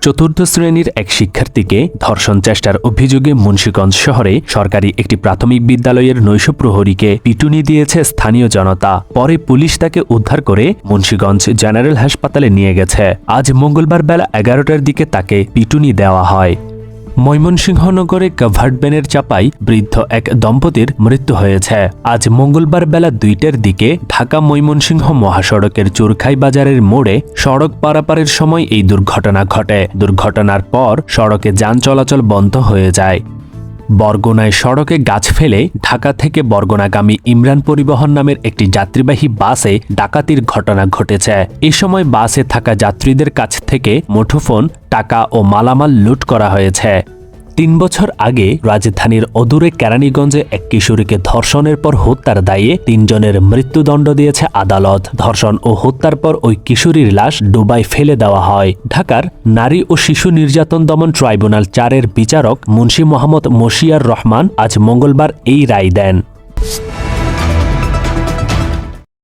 চতুর্থ শ্রেণির এক শিক্ষার্থীকে ধর্ষণ চেষ্টার অভিযোগে মুন্সীগঞ্জ শহরে সরকারি একটি প্রাথমিক বিদ্যালয়ের নৈশ প্রহরীকে পিটুনি দিয়েছে স্থানীয় জনতা। পরে পুলিশ তাকে উদ্ধার করে মুন্সীগঞ্জ জেনারেল হাসপাতালে নিয়ে গেছে। আজ মঙ্গলবার বেলা এগারোটার দিকে তাকে পিটুনি দেওয়া হয়। ময়মনসিংহনগরে কাভার্ড ব্যানের চাপাই বৃদ্ধ এক দম্পতির মৃত্যু হয়েছে। আজ মঙ্গলবার বেলা দুইটার দিকে ঢাকা ময়মনসিংহ মহাসড়কের চোরখাই বাজারের মোড়ে সড়ক পারাপারের সময় এই দুর্ঘটনা ঘটে। দুর্ঘটনার পর সড়কে যান চলাচল বন্ধ হয়ে যায়। বরগুনায় সড়কে গাছ ফেলে ঢাকা থেকে বরগুনাগামী ইমরান পরিবহন নামের একটি যাত্রীবাহী বাসে ডাকাতির ঘটনা ঘটেছে। এ সময় বাসে থাকা যাত্রীদের কাছ থেকে মুঠোফোন, টাকা ও মালামাল লুট করা হয়েছে। তিন বছর আগে রাজধানীর অদূরে কেরানীগঞ্জে এক কিশোরীকে ধর্ষণের পর হত্যার দায়ে তিনজনের মৃত্যুদণ্ড দিয়েছে আদালত। ধর্ষণ ও হত্যার পর ওই কিশোরীর লাশ ডুবাই ফেলে দেওয়া হয়। ঢাকার নারী ও শিশু নির্যাতন দমন ট্রাইব্যুনাল চারের বিচারক মুন্সী মোহাম্মদ মশিয়ার রহমান আজ মঙ্গলবার এই রায় দেন।